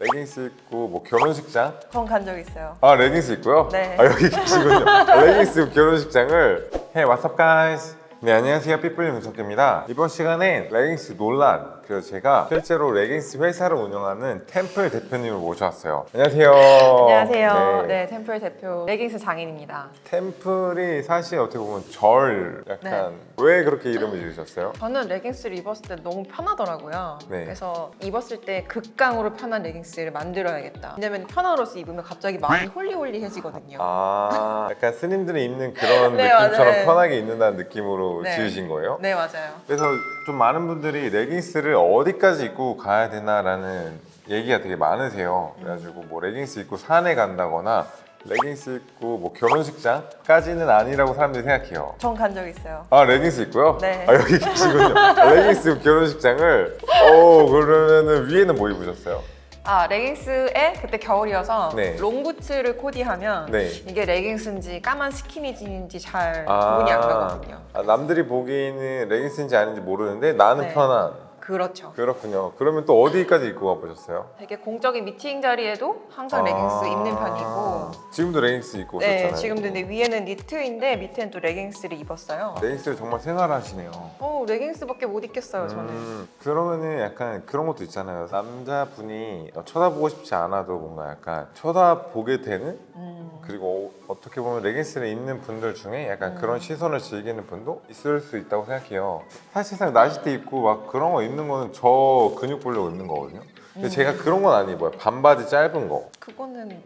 레깅스 입고 뭐 결혼식장? 전간적 있어요. 아 레깅스 입고요? 네. 아 여기 계시군요. 레깅스 입고 결혼식장을 Hey what's up guys? 네 안녕하세요 삐뿔리 문석입니다. 이번 시간엔 레깅스 논란 그래서 제가 실제로 레깅스 회사를 운영하는 템플 대표님을 모셔왔어요. 안녕하세요. 안녕하세요. 네. 네. 템플 대표 레깅스 장인입니다. 템플이 사실 어떻게 보면 절 약간 네. 왜 그렇게 이름을 지으셨어요? 저는 레깅스를 입었을 때 너무 편하더라고요. 네. 그래서 입었을 때 극강으로 편한 레깅스를 만들어야겠다. 왜냐면 편안으로서 입으면 갑자기 마음이 홀리홀리해지거든요. 아 약간 스님들이 입는 그런 네, 느낌처럼 맞아요. 편하게 입는다는 느낌으로 네. 지으신 거예요? 네 맞아요. 그래서 좀 많은 분들이 레깅스를 어디까지 입고 가야 되나라는 얘기가 되게 많으세요. 그래가지고 뭐 레깅스 입고 산에 간다거나 레깅스 입고 뭐 결혼식장까지는 아니라고 사람들이 생각해요. 전 간 적 있어요. 아 레깅스 입고요? 네. 아 여기 계시군요. 레깅스 입고 결혼식장을 어 그러면은 위에는 뭐 입으셨어요? 아 레깅스에 그때 겨울이어서 네. 롱부츠를 코디하면 네. 이게 레깅스인지 까만 스키니진인지 잘 아, 구분이 안 가거든요. 아, 남들이 보기에는 레깅스인지 아닌지 모르는데 나는 네. 편한. 그렇죠. 그렇군요. 그러면 또 어디까지 입고 가보셨어요? 되게 공적인 미팅 자리에도 항상 아. 레깅스 입는 편이고 지금도 레깅스 입고 네, 오셨잖아요. 지금도 근데 위에는 니트인데 밑에는 또 레깅스를 입었어요. 레깅스를 정말 생활하시네요. 어, 레깅스밖에 못 입겠어요, 저는. 음, 그러면은 약간 그런 것도 있잖아요. 남자분이 쳐다보고 싶지 않아도 뭔가 약간 쳐다보게 되는 음. 그리고 어떻게 보면 레깅스를 입는 분들 중에 약간 음. 그런 시선을 즐기는 분도 있을 수 있다고 생각해요. 사실상 나시티 입고 막 그런 거 입는 거는 저 근육 보려고 입는 거거든요. 근데 음. 제가 그런 건 안 입어요. 반바지 짧은 거. 그거는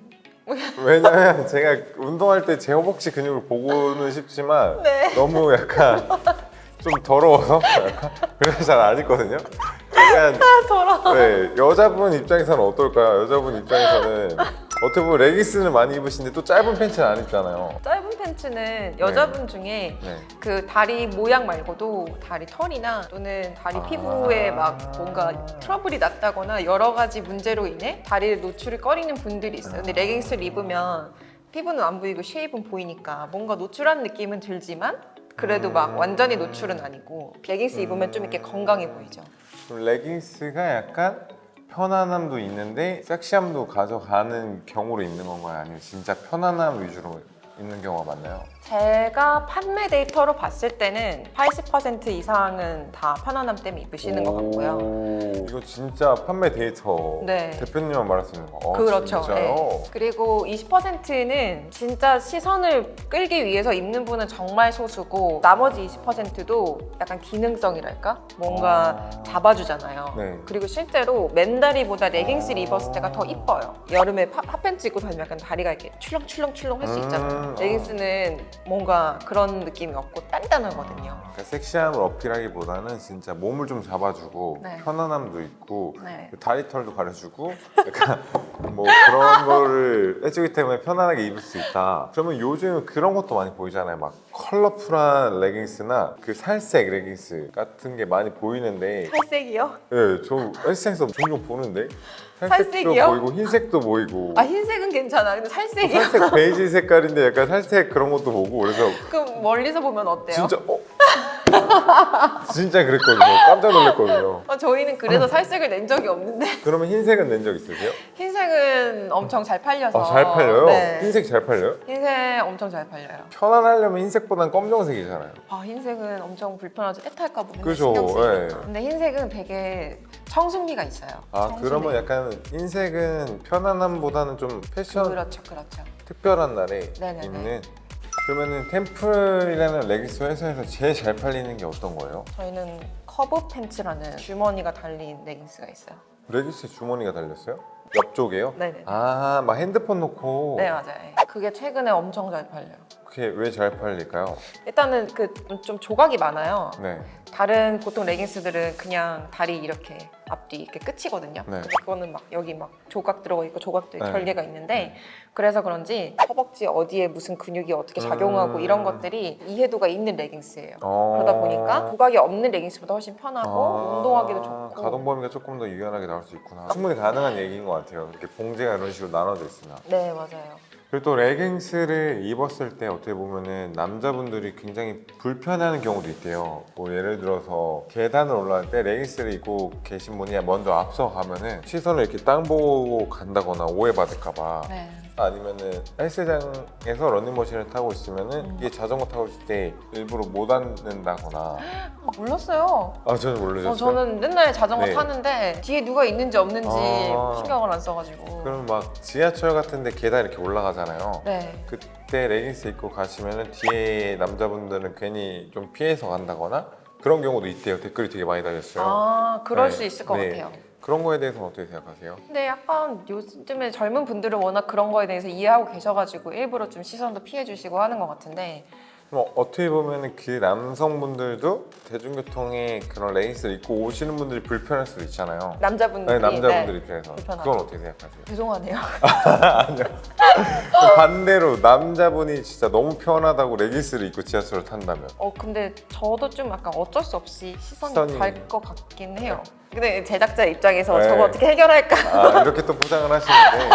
왜냐면 제가 운동할 때 제 허벅지 근육을 보고는 싶지만 네. 너무 약간 좀 더러워서 약간 그래서 잘 안 입거든요. 약간 더러워. 네, 여자분 입장에서는 어떨까요? 여자분 입장에서는 어떻게 보면 레깅스는 많이 입으시는데 또 짧은 팬츠는 안 입잖아요. 짧은 팬츠는 여자분 중에 네. 그 다리 모양 말고도 다리 털이나 또는 다리 아. 피부에 막 뭔가 트러블이 났다거나 여러 가지 문제로 인해 다리를 노출을 꺼리는 분들이 있어요. 근데 레깅스를 입으면 피부는 안 보이고 쉐입은 보이니까 뭔가 노출한 느낌은 들지만 그래도 막 완전히 노출은 아니고 레깅스 입으면 좀 이렇게 건강해 보이죠. 그럼 레깅스가 약간 편안함도 있는데 섹시함도 가져가는 경우로 입는 건가요? 아니면 진짜 편안함 위주로 입는 경우가 맞나요? 제가 판매 데이터로 봤을 때는 80% 이상은 다 편안함 때문에 입으시는 것 같고요. 오, 이거 진짜 판매 데이터 네. 대표님만 말할 수 있는 거. 어, 그렇죠. 진짜요? 네. 그리고 20%는 진짜 시선을 끌기 위해서 입는 분은 정말 소수고 나머지 20%도 약간 기능성이랄까? 뭔가 아. 잡아주잖아요. 네. 그리고 실제로 맨다리보다 레깅스를 입었을 때가 더 이뻐요. 여름에 파- 핫팬츠 입고 다니면 약간 다리가 이렇게 출렁출렁출렁 할 수 있잖아요. 음, 레깅스는 뭔가 그런 느낌이 없고 단단하거든요. 그러니까 섹시함을 어필하기보다는 진짜 몸을 좀 잡아주고 네. 편안함도 있고 네. 그 다리털도 가려주고 약간 뭐 그런 거를 해주기 때문에 편안하게 입을 수 있다. 그러면 요즘 그런 것도 많이 보이잖아요. 막 컬러풀한 레깅스나 그 살색 레깅스 같은 게 많이 보이는데 살색이요? 예, 저 헬스장에서 종종 보는데 살색도 살색이요? 보이고 흰색도 보이고 아 흰색은 괜찮아. 근데 살색이요? 살색 베이지 색깔인데 약간 살색 그런 것도 보고 그래서 그럼 멀리서 보면 어때요? 진짜 어? 진짜 그랬거든요. 깜짝 놀랐거든요. 어, 저희는 그래서 살색을 낸 적이 없는데 그러면 흰색은 낸 적 있으세요? 흰색은 엄청 잘 팔려서 아, 잘 팔려요? 네. 흰색 잘 팔려요? 흰색 엄청 잘 팔려요. 편안하려면 흰색보단 검정색이잖아요. 아 흰색은 엄청 불편하죠. 봐 맨날 그죠, 신경 쓰이니까. 예. 근데 흰색은 되게 청순미가 있어요. 아 청순미. 그러면 약간 흰색은 편안함보다는 좀 패션 그렇죠, 그렇죠. 특별한 날에 네네네. 입는 그러면은 템플이라는 레깅스 회사에서 제일 잘 팔리는 게 어떤 거예요? 저희는 커브 팬츠라는 주머니가 달린 레깅스가 있어요. 레깅스에 주머니가 달렸어요? 옆쪽에요? 네네. 아, 막 핸드폰 놓고 네 맞아요. 그게 최근에 엄청 잘 팔려요. 그게 왜 잘 팔릴까요? 일단은 그 좀 조각이 많아요. 네. 다른 보통 레깅스들은 그냥 다리 이렇게 앞뒤 이렇게 끝이거든요. 네. 근데 그거는 막 여기 막 조각 들어가 있고 조각들이 네. 결계가 있는데 그래서 그런지 허벅지 어디에 무슨 근육이 어떻게 작용하고 음. 이런 것들이 이해도가 있는 레깅스예요. 어... 그러다 보니까 조각이 없는 레깅스보다 훨씬 편하고 아, 운동하기도 좋고 가동 범위가 조금 더 유연하게 나올 수 있구나. 충분히 가능한 얘기인 것 같아요. 이렇게 봉제가 이런 식으로 나눠져 있으면. 네 맞아요. 그리고 또 레깅스를 입었을 때 어떻게 보면은 남자분들이 굉장히 불편해하는 경우도 있대요. 뭐 예를 들어서 계단을 올라갈 때 레깅스를 입고 계신 분이 먼저 앞서 가면은 시선을 이렇게 땅 보고 간다거나 오해받을까봐 네. 아니면은 헬스장에서 러닝머신을 타고 있으면은 이게 자전거 타고 있을 때 일부러 못 앉는다거나 아, 몰랐어요. 아 저는 모르셨어요? 어, 저는 맨날 자전거 네. 타는데 뒤에 누가 있는지 없는지 아. 신경을 안 써가지고. 그럼 막 지하철 같은데 계단 이렇게 올라가잖아요. 네. 그때 레깅스 입고 가시면은 뒤에 남자분들은 괜히 좀 피해서 간다거나 그런 경우도 있대요. 댓글이 되게 많이 달렸어요. 아, 그럴 네. 수 있을 것 네. 같아요. 그런 거에 대해서는 어떻게 생각하세요? 근데 약간 요즘에 젊은 분들은 워낙 그런 거에 대해서 이해하고 계셔가지고 일부러 좀 시선도 피해 주시고 하는 것 같은데 뭐 어떻게 보면은 그 남성분들도 대중교통에 그런 레깅스를 입고 오시는 분들이 불편할 수도 있잖아요. 남자분들이 네, 남자분들 네. 입장에서 불편하죠. 그건 어떻게 생각하세요? 죄송하네요. 반대로 남자분이 진짜 너무 편하다고 레깅스를 입고 지하철을 탄다면 어 근데 저도 좀 약간 어쩔 수 없이 시선이 시선이- 갈 것 같긴 해요. 근데 제작자 입장에서 네. 저거 어떻게 해결할까? 아 이렇게 또 포장을 하시는데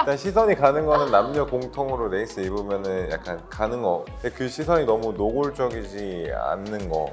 일단 시선이 가는 거는 남녀 공통으로 레이스 입으면은 약간 가는 거 근데 그 시선이 너무 노골적이지 않는 거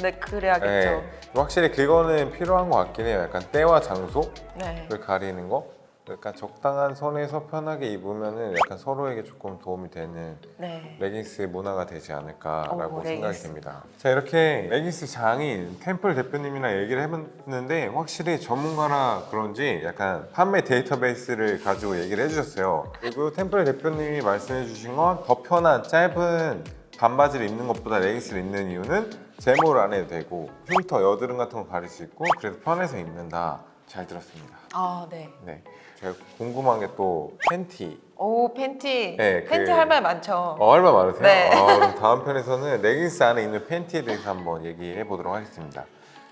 네 그래야겠죠. 네. 확실히 그거는 필요한 것 같긴 해요 약간 때와 장소를 네. 가리는 거 약간 적당한 선에서 편하게 입으면은 약간 서로에게 조금 도움이 되는 네. 레깅스 문화가 되지 않을까라고 오, 생각이 레깅스. 됩니다. 자 이렇게 레깅스 장인 템플 대표님이랑 얘기를 해봤는데 확실히 전문가라 그런지 약간 판매 데이터베이스를 가지고 얘기를 해주셨어요. 그리고 템플 대표님이 말씀해주신 건 더 편한 짧은 반바지를 입는 것보다 레깅스를 입는 이유는 제모를 안 해도 되고 흉터, 여드름 같은 거 가릴 수 있고 그래서 편해서 입는다. 잘 들었습니다. 아 네. 네. 제가 궁금한 게 또 팬티 오 팬티. 네, 그- 팬티 할말 많죠. 어, 얼마 많으세요? 네. 어, 그럼 다음 편에서는 레깅스 안에 있는 팬티에 대해서 한번 얘기해 보도록 하겠습니다.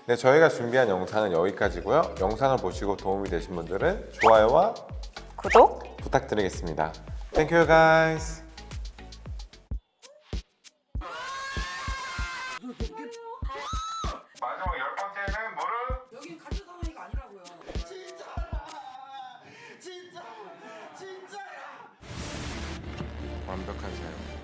네, 저희가 준비한 영상은 여기까지고요. 영상을 보시고 도움이 되신 분들은 좋아요와 구독. 부탁드리겠습니다. Thank you guys. 완벽한 사연.